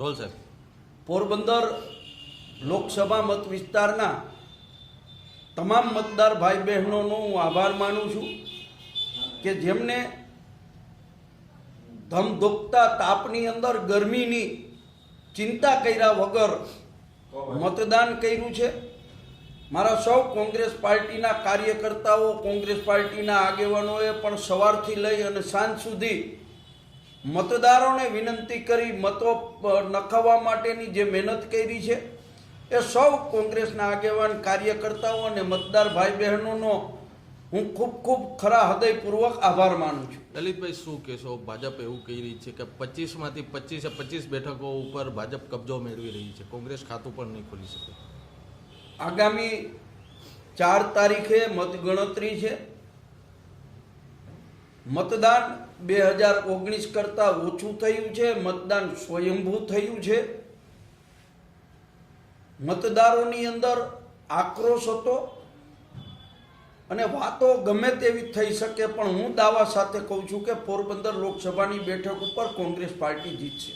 Role સાહેબ. પોરબંદર લોકસભા મત વિસ્તારના તમામ મતદાર ભાઈ બહેનોનો હું આભાર માનું છું કે જેમને ધમધોકતા તાપની અંદર ગરમીની ચિંતા કર્યા વગર મતદાન કર્યું છે. મારા સૌ કોંગ્રેસ પાર્ટીના કાર્યકર્તાઓ, કોંગ્રેસ પાર્ટીના આગેવાનોએ પણ સવારથી લઈ અને સાંજ સુધી મતદારોને વિનંતી કરી મતો નખાવવા માટેની જે મહેનત કરી છે એ સૌ કોંગ્રેસના આગેવાન કાર્યકર્તાઓ અને મતદાર ભાઈ બહેનોનો હું ખૂબ ખૂબ ખરા હૃદયપૂર્વક આભાર માનું છું. દલિતભાઈ શું કહેશો? ભાજપ એવું કહી રહી છે કે પચીસમાંથી પચીસે પચીસ બેઠકો ઉપર ભાજપ કબજો મેળવી રહી છે. કોંગ્રેસ ખાતું પણ નહીં ખોલી શકે. આગામી ચાર તારીખે મતગણતરી છે. મતદાન બે હજાર ઓગણીસ કરતાં ઓછું થયું છે. મતદાન સ્વયંભૂ થયું છે. મતદારોની અંદર આક્રોશ હતો અને વાતો ગમે તેવી થઈ શકે, પણ હું દાવા સાથે કહું છું કે પોરબંદર લોકસભાની બેઠક ઉપર કોંગ્રેસ પાર્ટી જીતશે.